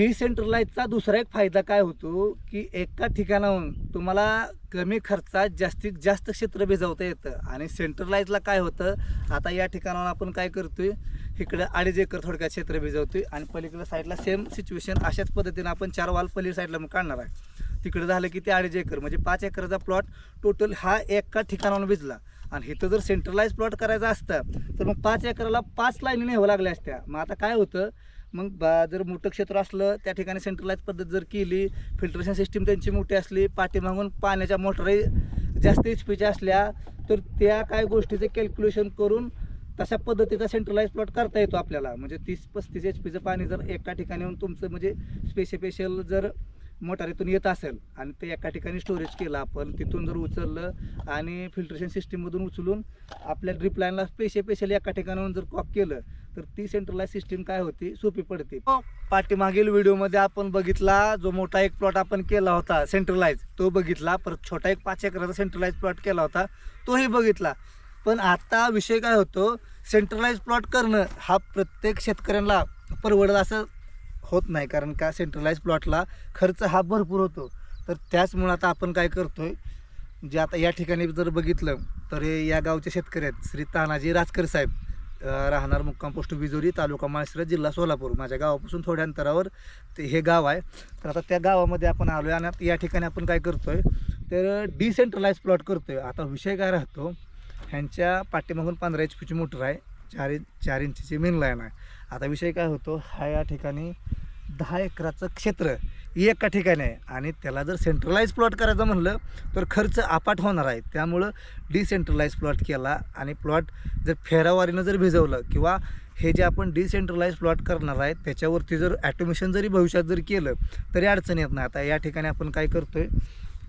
डिसेंट्रलाइजचा दुसरा एक फायदा काय होतो की एका ठिकाणाहून तुम्हाला कमी खर्चात जास्तीत जास्त क्षेत्र भिजवता येतं. आणि सेंट्रलाइजला काय होतं? आता या ठिकाणावर आपण काय करतोय? इकडं अडीच एकर थोडक्यात क्षेत्र भिजवतोय आणि पलीकडल्या साईडला सेम सिच्युएशन अशाच पद्धतीने आपण चार वाल पलीकडे साईडला मग काढणार आहे. तिकडे झालं की ते अडीच एकर. म्हणजे पाच एकरचा प्लॉट टोटल हा एका ठिकाणावर भिजला. आणि इथं जर सेंट्रलाइज प्लॉट करायचा असतं तर मग पाच एकराला पाच लाईनी न्यावं लागल्या असत्या. मग आता काय होतं? मग बा जर मोठं क्षेत्र असलं त्या ठिकाणी सेंट्रलाइज पद्धत जर केली फिल्ट्रेशन सिस्टीम त्यांची मोठी असली पाठीमागून पाण्याच्या मोटरही जास्त एच पीच्या असल्या तर त्या काय गोष्टीचं कॅल्क्युलेशन करून तशा पद्धतीचा सेंट्रलाइज प्लॉट करता येतो आपल्याला. म्हणजे तीस पस्तीस एच पीचं पाणी जर एका ठिकाणी येऊन तुमचं म्हणजे स्पेशल जर मोटारीतून येत असेल आणि ते एका ठिकाणी स्टोरेज केलं आपण तिथून जर उचललं आणि फिल्ट्रेशन सिस्टीममधून उचलून आपल्या ड्रिप लाईनला स्पेशल स्पेशल एका ठिकाणाहून जर कॉक केलं तर ती सेंट्रलाइज सिस्टीम काय होती? सोपी पडते. पाठीमागील व्हिडिओमध्ये आपण बघितला जो मोठा एक प्लॉट आपण केला होता सेंट्रलाइज तो बघितला. परत छोटा एक पाच एकराचा सेंट्रलाइज प्लॉट केला होता तोही बघितला. पण आता विषय काय होतो? सेंट्रलाइज प्लॉट करणं हा प्रत्येक शेतकऱ्यांना परवडत असं होत नाही. कारण का? सेंट्रलाइज प्लॉटला खर्च हा भरपूर होतो. तर त्याचमुळे आता आपण काय करतोय? जे आता या ठिकाणी जर बघितलं तर हे या गावचे शेतकरी आहेत. श्री तानाजी राजकर साहेब. राहणार मुक्काम पोस्ट विजोरी तालुका माळशिरस जिल्हा सोलापूर. माझ्या गावापासून थोड्या अंतरावर ते हे गाव आहे. तर आता त्या गावामध्ये आपण आलो आहे आणि या ठिकाणी आपण काय करतोय तर डिसेंट्रलाइज प्लॉट करतोय. आता विषय काय राहतो ह्यांच्या पाठीमागून पंधरा एच पीची मोटर आहे चार इंच चार इंचीची मेन लाईन आहे. आता विषय काय होतो हा या ठिकाणी दहा एकराचं क्षेत्र एका ठिकाणी आहे. आणि त्याला जर सेंट्रलाइज प्लॉट करायचं म्हणलं तर खर्च अपाट होणार आहे. त्यामुळं डिसेंट्रलाइज प्लॉट केला आणि प्लॉट जर फेरावारीनं जर भिजवलं किंवा हे जे आपण डिसेंट्रलाइज प्लॉट करणार आहे त्याच्यावरती जर ॲटोमेशन जरी भविष्यात जर केलं तरी अडचण येत नाही. आता या ठिकाणी आपण काय करतोय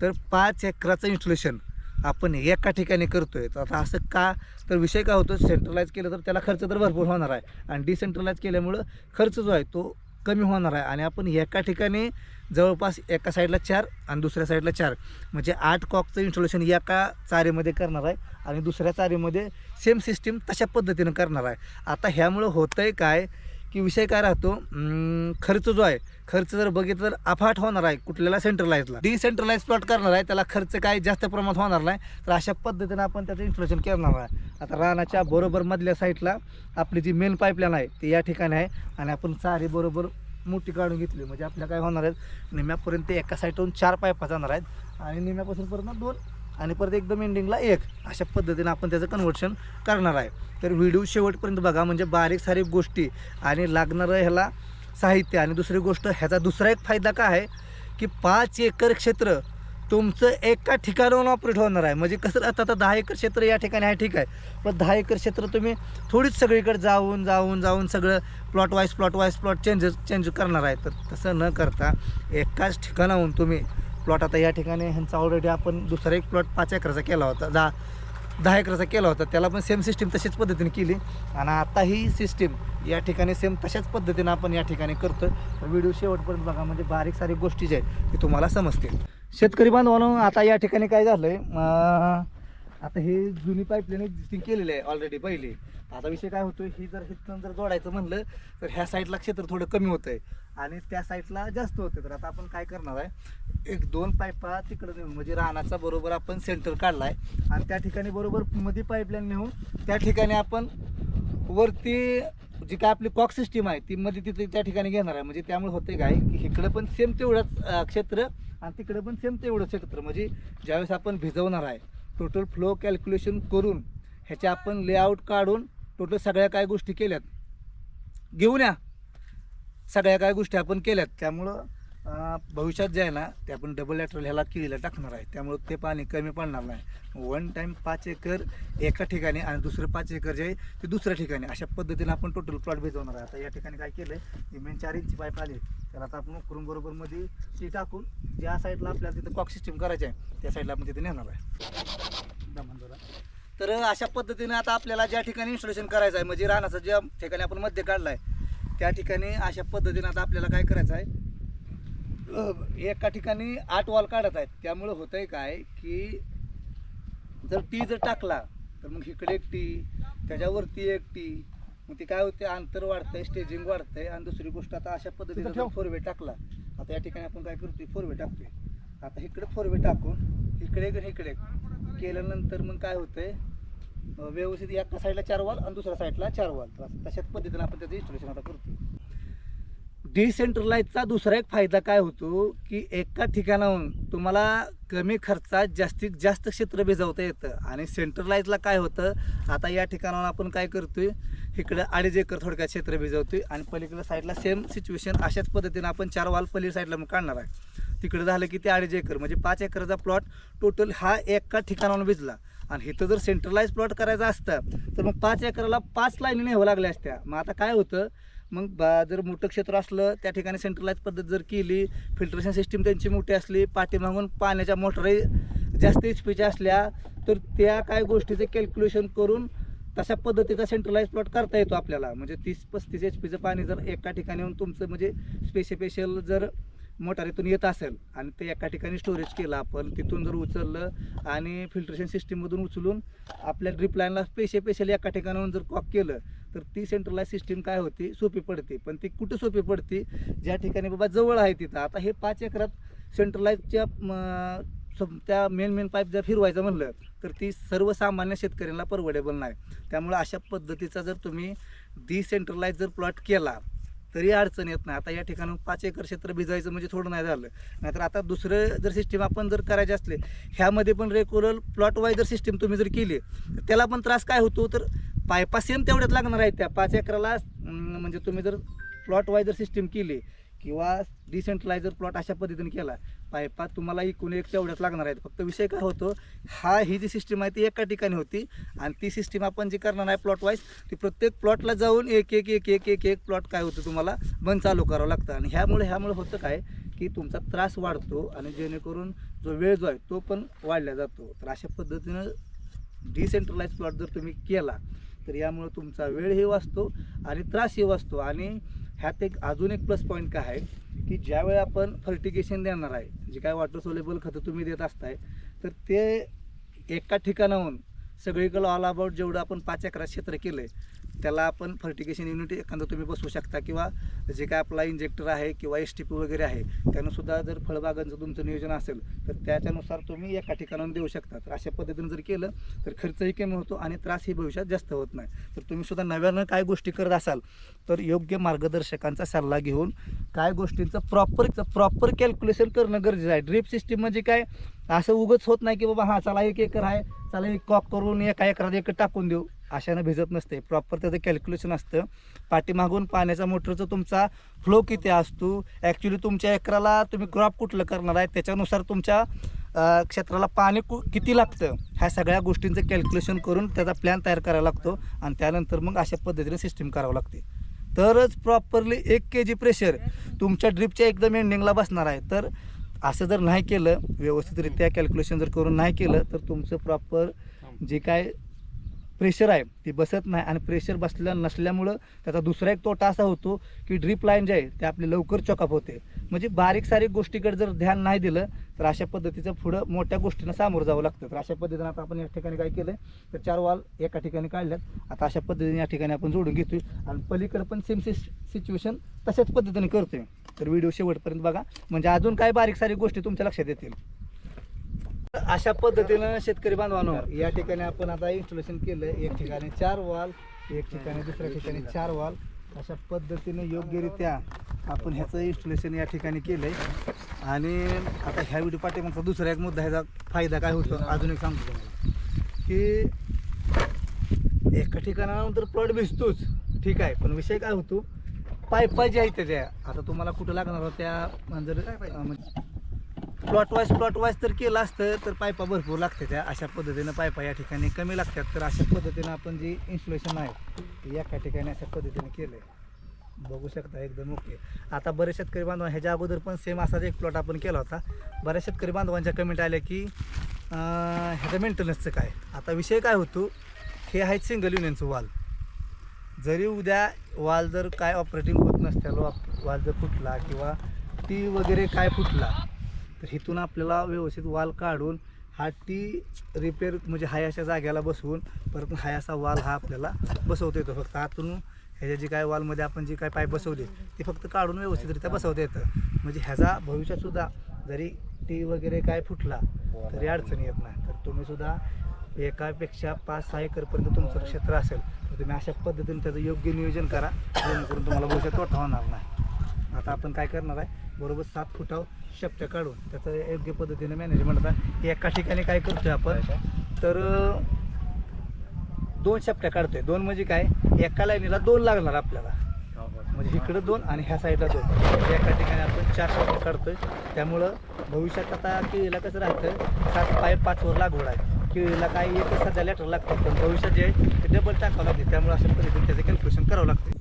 तर पाच एकराचं इन्स्टॉलेशन आपण एका ठिकाणी करतो आहे तर आता असं का तर विषय काय होतो सेंट्रलाइज केलं तर त्याला खर्च तर भरपूर होणार आहे. आणि डिसेंट्रलाइज केल्यामुळं खर्च जो आहे तो कमी होणार आहे. आणि आपण एका ठिकाणी जवळपास एका साईडला चार आणि दुसऱ्या साईडला चार. म्हणजे आठ कॉकचं इन्स्टॉलेशन एका चारीमध्ये करणार आहे आणि दुसऱ्या चारीमध्ये सेम सिस्टीम तशा पद्धतीनं करणार आहे. आता ह्यामुळं होतं आहे काय? की विषय काय राहतो खर्च जो आहे खर्च जर बघितलं तर अफाट होणार आहे कुठल्याला सेंट्रलाइजला डिसेंट्रलाइज प्लॉट करणार आहे त्याला खर्च काय जास्त प्रमाणात होणार नाही तर अशा पद्धतीनं आपण त्याचं इन्स्टॉलेशन करणार आहे. आता रानाच्या बरोबर मधल्या साईडला आपली जी मेन पाईपलाईन आहे ती या ठिकाणी आहे आणि आपण चारी बरोबर मोठी काढून घेतली. म्हणजे आपल्या काय होणार आहेत निम्यापर्यंत एका साईडवरून चार पायपा जाणार आहेत आणि निम्यापासून पर्यंत दोन आणि परत एकदम एंडिंगला एक. अशा पद्धतीनं आपण त्याचं कन्व्हर्शन करणार आहे. तर व्हिडिओ शेवटपर्यंत बघा म्हणजे बारीक सारीक गोष्टी आणि लागणारं ह्याला साहित्य. आणि दुसरी गोष्ट ह्याचा दुसरा एक फायदा काय आहे? की पाच एकर क्षेत्र तुमचं एका ठिकाणाहून ऑपरेट होणार आहे. म्हणजे कसं आता आता दहा एकर क्षेत्र या ठिकाणी आहे ठीक आहे. पण दहा एकर क्षेत्र तुम्ही थोडीच सगळीकडे जाऊन जाऊन जाऊन सगळं plot wise plot wise plot change change करणार आहे. तर तसं न करता एकाच ठिकाणाहून तुम्ही प्लॉट आता या ठिकाणी ह्यांचा ऑलरेडी आपण दुसरा एक प्लॉट पाच एकराचा केला होता. दहा दहा एकराचा केला होता. त्याला पण सेम सिस्टीम तशीच पद्धतीने केली. आणि आता ही सिस्टीम या ठिकाणी सेम तशाच पद्धतीनं आपण या ठिकाणी करतो व्हिडिओ शेवटपर्यंत बघा म्हणजे बारीक सारीक गोष्टी ज्या आहेत ते तुम्हाला समजतील. शेतकरी बांधवानं आता या ठिकाणी काय झालं आहे आता हे जुनी पाईपलाईन एक्झिस्टिंग केलेली आहे ऑलरेडी पहिले. आता विषय काय होतो ही जर हिथून जर जोडायचं म्हणलं तर ह्या साईडला क्षेत्र थोडं कमी होतं आहे आणि त्या साईडला जास्त होतं तर आता आपण काय करणार आहे एक दोन पाईपा तिकडं नेऊन म्हणजे रानाचा बरोबर आपण सेंटर काढला आहे आणि त्या ठिकाणी बरोबर मध्ये पाईपलाईन नेऊन त्या ठिकाणी आपण वरती जी काय आपली कॉक सिस्टीम आहे ती मध्ये तिथे त्या ठिकाणी घेणार आहे. म्हणजे त्यामुळे होते काय की इकडं पण सेम तेवढंच क्षेत्र आणि तिकडं पण सेम तेवढंच क्षेत्र. म्हणजे ज्यावेळेस आपण भिजवणार आहे टोटल फ्लो कॅल्क्युलेशन करून ह्याचे आपण लेआउट काढून टोटल सगळ्या काय गोष्टी केल्यात. घेऊन या. सगळ्या काय गोष्टी आपण केल्यात. त्यामुळं भविष्यात जे आहे ना ते आपण डबल लॅटरल ह्याला किडीला टाकणार आहे. त्यामुळं ते पाणी कमी पडणार नाही. वन टाईम पाच एकर एका ठिकाणी आणि दुसरं पाच एकर जे आहे ते दुसऱ्या ठिकाणी. अशा पद्धतीने आपण टोटल प्लॉट भिजवणार आहे. आता या ठिकाणी काय केलं आहे मेन चार इंची पाईप आली. त्याला आता आपण उकरून बरोबर मध्ये ती टाकून ज्या साईडला आपल्याला तिथं कॉक सिस्टीम करायची आहे त्या साईडला आपण तिथे नेणार आहे. तर अशा पद्धतीने आता आपल्याला ज्या ठिकाणी इन्स्टॉलेशन करायचं आहे म्हणजे राहण्याचं ज्या ठिकाणी आपण मध्य काढलं आहे त्या ठिकाणी अशा पद्धतीने आता आपल्याला काय करायचं आहे एका ठिकाणी आठ वॉल काढत आहेत. त्यामुळं होतं आहे काय की जर टी जर टाकला तर मग इकडे एक टी त्याच्यावरती एक टी मग ते काय होते अंतर वाढतंय स्टेजिंग वाढतंय. आणि दुसरी गोष्ट आता अशा पद्धतीने. फोरवे टाकला आता या ठिकाणी आपण काय करतोय? फोरवे टाकतोय. आता इकडे फोरवे टाकून इकडे इकडे केल्यानंतर मग काय होतंय? व्यवस्थित एका साईडला चार वॉल आणि दुसऱ्या साईडला चार वॉल तशाच पद्धतीने आपण त्याचं इन्स्टॉलेशन आता करतो डिसेंट्रलाइजचा दुसरा एक फायदा काय होतो की एका ठिकाणाहून तुम्हाला कमी खर्चात जास्तीत जास्त क्षेत्र भिजवता येतं. आणि सेंट्रलाइजला काय होतं? आता या ठिकाणावर आपण काय करतोय? इकडं अडीच एकर थोडक्यात क्षेत्र भिजवतोय आणि पलीकडं साईडला सेम सिच्युएशन अशाच पद्धतीनं आपण चार वाल पली साईडला मग काढणार आहे. तिकडं झालं की ते अडीच एकर म्हणजे पाच एकरचा प्लॉट टोटल हा एका ठिकाणावर भिजला. आणि इथं जर सेंट्रलाइज प्लॉट करायचा असतं तर मग पाच एकराला पाच लाईनी न्यावं लागल्या असत्या. मग आता काय होतं? मग बा जर मोठं क्षेत्र असलं त्या ठिकाणी सेंट्रलाइज पद्धत जर केली फिल्ट्रेशन सिस्टीम त्यांची मोठी असली पाठीमागून पाण्याच्या मोटरही जास्त एच पीच्या असल्या तर त्या काय गोष्टीचं कॅल्क्युलेशन करून तशा पद्धतीचा सेंट्रलाइज प्लॉट करता येतो आपल्याला. म्हणजे तीस पस्तीस एच पीचं पाणी जर एका ठिकाणी येऊन तुमचं म्हणजे स्पेसिफिशियल जर मोटारीतून येत असेल आणि ते एका ठिकाणी स्टोरेज केलं आपण तिथून जर उचललं आणि फिल्ट्रेशन सिस्टीममधून उचलून आपल्या ड्रिप लाईनला स्पेशल स्पेशल एका ठिकाणाहून जर कॉक केलं तर ती सेंट्रलाइज सिस्टीम काय होती? सोपी पडते. पण ती कुठं सोपी पडते? ज्या ठिकाणी बाबा जवळ आहे तिथं. आता हे पाच एकरात सेंट्रलाइजच्या त्या मेन मेन पाईप जर फिरवायचं म्हणलं तर ती सर्वसामान्य शेतकऱ्यांना परवडेबल नाही. त्यामुळे अशा पद्धतीचा जर तुम्ही डिसेंट्रलाइज जर प्लॉट केला तरी अडचण येत नाही. आता या ठिकाणी पाच एकर क्षेत्र भिजायचं म्हणजे थोडं नाही झालं. नाहीतर आता दुसरं जर सिस्टीम आपण जर करायचे असले ह्यामध्ये पण रेग्युलर प्लॉट वाईज जर सिस्टीम तुम्ही जर केली तर त्याला पण त्रास काय होतो? तर पायपा सेम तेवढ्यात लागणार आहेत त्या पाच एकराला म्हणजे तुम्ही जर प्लॉट वाईज जर सिस्टीम केली किंवा डिसेंट्रलायझर प्लॉट अशा पद्धतीने केला पायपा तुम्हाला एकूण एक तेवढ्याच लागणार आहेत. फक्त विषय काय होतो हा ही जी सिस्टीम आहे ती एका ठिकाणी होती आणि ती सिस्टीम आपण जी करणार आहे प्लॉट वाईज ती प्रत्येक प्लॉटला जाऊन एक एक एक एक एक एक प्लॉट काय होतं तुम्हाला बंद चालू करावं लागतं. आणि ह्यामुळे ह्यामुळे होतं काय की तुमचा त्रास वाढतो आणि जेणेकरून जो वेळ जो आहे तो पण वाढला जातो. तर अशा पद्धतीनं डिसेंट्रलाइज प्लॉट जर तुम्ही केला तर यामुळं तुमचा वेळही वाचतो आणि त्रासही वाचतो. आणि ह्यात एक अजून एक प्लस पॉईंट काय आहे की ज्यावेळी आपण फर्टिगेशन देणार आहे जे काय वॉटर सोलेबल खतं तुम्ही देत असताय तर ते एका ठिकाणाहून सगळीकडं ऑल अबाउट जेवढं आपण पाच एकरात क्षेत्र केलं आहे त्याला आपण फर्टिगेशन युनिट एखादं तुम्ही बसवू शकता किंवा जे काय आपला इंजेक्टर आहे किंवा एस टी पी वगैरे आहे त्यानुसुद्धा जर फळबागांचं तुमचं नियोजन असेल तर त्याच्यानुसार तुम्ही एका ठिकाणाहून देऊ शकता. तर अशा पद्धतीनं जर केलं तर खर्चही कमी होतो आणि त्रासही भविष्यात जास्त होत नाही. तर तुम्ही सुद्धा नव्यानं काय गोष्टी करत असाल तर योग्य मार्गदर्शकांचा सल्ला घेऊन काय गोष्टींचं प्रॉपर प्रॉपर कॅल्क्युलेशन करणं गरजेचं आहे. ड्रीप सिस्टीम म्हणजे काय? असं उगच होत नाही की बाबा हां चला एक एकर आहे चला एक कॉक करून एका एकरात एक टाकून देऊ. अशानं भिजत नसते. प्रॉपर त्याचं कॅल्क्युलेशन असतं. पाठीमागून पाण्याचा मोटरचा तुमचा फ्लो किती असतो? ॲक्च्युली तुमच्या एकराला तुम्ही क्रॉप कुठलं करणार आहे? त्याच्यानुसार तुमच्या क्षेत्राला पाणी कु किती लागतं? ह्या सगळ्या गोष्टींचं कॅल्क्युलेशन करून त्याचा प्लॅन तयार करायला लागतो आणि त्यानंतर मग अशा पद्धतीने सिस्टीम करावं लागते. तरच प्रॉपरली एक के जी प्रेशर तुमच्या ड्रिपच्या एकदम एंडिंगला बसणार आहे. तर असं जर नाही केलं व्यवस्थितरित्या कॅल्क्युलेशन जर करून नाही केलं तर तुमचं प्रॉपर जे काय प्रेशर आहे. ती बसत नाही आणि प्रेशर बसल्या नसल्यामुळं त्याचा दुसरा एक तोटा असा होतो की ड्रीप लाईन जे आहे ते आपली लवकर चॉकअप होते. म्हणजे बारीक सारीक गोष्टीकडे जर ध्यान नाही दिलं तर अशा पद्धतीचं पुढं मोठ्या गोष्टींना सामोरं जावं लागतं. तर अशा पद्धतीनं आता आपण या ठिकाणी काय केलं तर चार वाल एका ठिकाणी काढल्यात. आता अशा पद्धतीने या ठिकाणी आपण जोडून घेतोय. आणि पलीकडे पण सेम सिच्युएशन तशाच पद्धतीने करतोय. तर व्हिडिओ शेवटपर्यंत बघा. म्हणजे अजून काय बारीक सारीक गोष्टी तुमच्या लक्षात येतील. अशा पद्धतीनं शेतकरी बांधवानो या ठिकाणी आपण आता इन्स्टॉलेशन केलं एक ठिकाणी चार वाल एक ठिकाणी दुसऱ्या ठिकाणी चार वाल अशा पद्धतीने योग्यरित्या आपण ह्याचं इन्स्टॉलेशन या ठिकाणी केलं आहे आणि आता ह्या व्हिडिओ पाठीमागचा दुसरा एक मुद्दा ह्याचा फायदा काय होतो? अजून एक सांगतो की एका ठिकाणानंतर तर प्लॉट भिजतोच. ठीक आहे पण विषय काय होतो? पायपा जे आहेत त्या आता तुम्हाला कुठं लागणार त्या जर म्हणजे, प्लॉट वाईज प्लॉट वाईज तर केलं असतं तर पायपा भरपूर लागते त्या अशा पद्धतीनं पायपा या ठिकाणी कमी लागतात. तर अशा पद्धतीनं आपण जी इन्स्टॉलेशन आहे ते एका ठिकाणी अशा पद्धतीने केलं आहे बघू शकता एकदम ओके आता बरेच शेतकरी बांधव ह्याच्या अगोदर पण सेम असाच एक प्लॉट आपण केला होता. बऱ्याच शेतकरी बांधवांच्या कमेंट आल्या की ह्याचं मेंटेनन्सचं काय? आता विषय काय होतो हे आहेत सिंगल युनियनचं वाल जरी उद्या वाल जर काय ऑपरेटिंग होत नसत्याला वाल जर फुटला किंवा टी वगैरे काय फुटला तर इथून आपल्याला व्यवस्थित वाल काढून हा टी रिपेअर म्हणजे हायाच्या जाग्याला बसवून परत हायाचा वाल हा आपल्याला बसवता येतो. फक्त आतून ह्याच्या जी काय वॉलमध्ये आपण जी काय पाय बसवली ती फक्त काढून व्यवस्थितरित्या बसवता येतं. म्हणजे ह्याचा भविष्यातसुद्धा जरी टी वगैरे काय फुटला तरी अडचणी येत नाही. तर तुम्ही सुद्धा एकापेक्षा पाच सहा एकरपर्यंत तुमचं क्षेत्र असेल तर तुम्ही अशा पद्धतीने त्याचं योग्य नियोजन करा जेणेकरून तुम्हाला भविष्यात तोटा होणार नाही. आता आपण काय करणार आहे? बरोबर सात फुटावर शेपट्या काढून त्याचं योग्य पद्धतीने मॅनेजमेंट आता एका ठिकाणी काय करतोय आपण? तर दोन शेपट्या काढतोय. दोन म्हणजे काय? एका लाईनीला दोन लागणार आपल्याला. म्हणजे इकडं दोन आणि ह्या साईडला दोन. म्हणजे एका ठिकाणी आपण चार शेपट्या काढतोय. त्यामुळं भविष्यात आता केळीला कसं राहतं? सात पाय पाचवर लागवड आहे. केळीला काही एक सध्या लेटर लागतं पण भविष्यात जे आहे ते डबल टाकावं लागते. त्यामुळे अशा पद्धतीने त्याचं कॅल्क्युलेशन करावं लागते.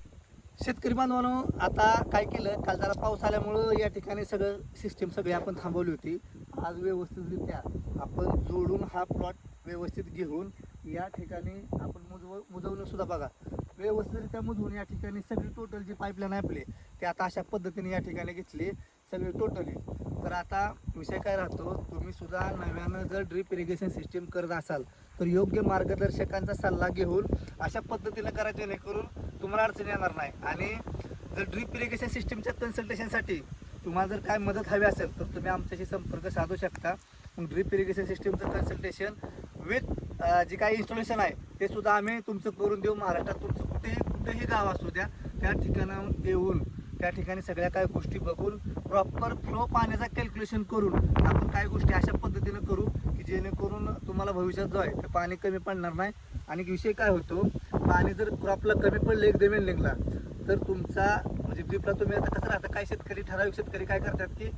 शेतकरी बांधवांनो आता काय केलं काल जरा पाऊस आल्यामुळं या ठिकाणी सगळं सिस्टीम सगळी आपण थांबवली होती. आज व्यवस्थितरित्या आपण जोडून हा प्लॉट व्यवस्थित घेऊन या ठिकाणी आपण मुजव मुजवणं सुद्धा बघा. व्यवस्थितरित्या मुजवून या ठिकाणी सगळी टोटल जी पाईपलाईन आहे आपली ते आता अशा पद्धतीने या ठिकाणी घेतली सगळी टोटली तर आता विषय काय राहतो तुम्ही सुद्धा नव्यानं जर ड्रीप इरिगेशन सिस्टीम करत असाल तर योग्य मार्गदर्शकांचा सल्ला घेऊन अशा पद्धतीने करा जेणेकरून तुम्हाला अडचण येणार नाही. आणि जर ड्रीप इरिगेशन सिस्टीमच्या कन्सल्टेशनसाठी तुम्हाला जर काय मदत हवी असेल तर तुम्ही आमच्याशी संपर्क साधू शकता. मग ड्रीप इरिगेशन सिस्टीमचं कन्सल्टेशन विथ जे काही इन्स्टॉलेशन आहे ते सुद्धा आम्ही तुमचं करून देऊ. महाराष्ट्रात तुमचं कुठेही कुठेही गाव असू द्या त्या ठिकाणाहून येऊन त्या ठिकाणी सगळ्या काय गोष्टी बघून प्रॉपर फ्लो पाण्याचा कॅल्क्युलेशन करून आपण काय गोष्टी अशा पद्धतीनं करू जेणेकरून तुम्हाला भविष्यात जो आहे ते पाणी कमी पडणार नाही. आणि विषय काय होतो पाणी जर क्रॉपला कमी पडलं एकदम एंडिंगला तर तुमचा म्हणजे ड्रीपला तुम्ही आता कसं राहतं काय शेतकरी ठराविक शेतकरी काय करतात की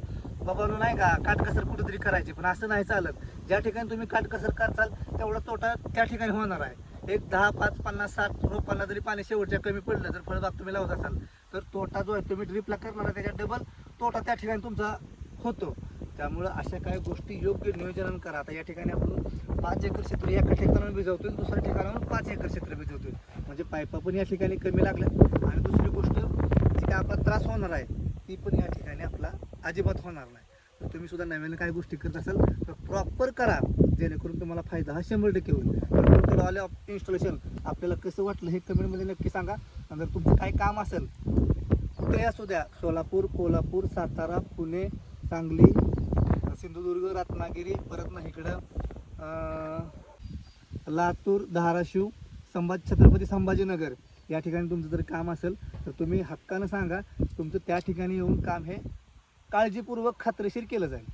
बाबानो नाही का काटकसर कुठेतरी करायची पण असं नाही चालत. ज्या ठिकाणी तुम्ही काटकसर करताल तेवढा तोटा त्या ठिकाणी होणार आहे. एक दहा पाच पन्नास साठ रोपांना जरी पाणी शेवटच्या कमी पडलं जर फळबाग तुम्ही लावत असाल तर तोटा जो आहे तुम्ही ड्रीपला करणार आहे त्याच्यात डबल तोटा त्या ठिकाणी तुमचा होतो. त्यामुळं अशा काही गोष्टी योग्य नियोजन करा. आता या ठिकाणी आपण पाच एकर क्षेत्र एका ठिकाणावर भिजवतो आणि दुसऱ्या ठिकाणावर पाच एकर क्षेत्र भिजवतो म्हणजे पायपा पण या ठिकाणी कमी लागल्या आणि दुसरी गोष्ट जी काय आपला त्रास होणार आहे ती पण या ठिकाणी आपला अजिबात होणार नाही. तर तुम्ही सुद्धा नव्याने काही गोष्टी करत असाल तर प्रॉपर करा. जेणेकरून तुम्हाला फायदा हा शंभर टक्के होईल. तर ऑल ऑफ इन्स्टॉलेशन आपल्याला कसं वाटलं हे कमेंटमध्ये नक्की सांगा. आणि जर तुमचं काही काम असेल कुठेही असू द्या सोलापूर कोल्हापूर सातारा पुणे सांगली सिंधुदुर्ग रत्नागिरी परत ना इकडं लातूर धाराशिव संभाज छत्रपती संभाजीनगर. या ठिकाणी तुमचं जर काम असेल तर तुम्ही हक्कानं सांगा तुमचं त्या ठिकाणी येऊन काम हे काळजीपूर्वक खात्रीशीर केलं जाईल.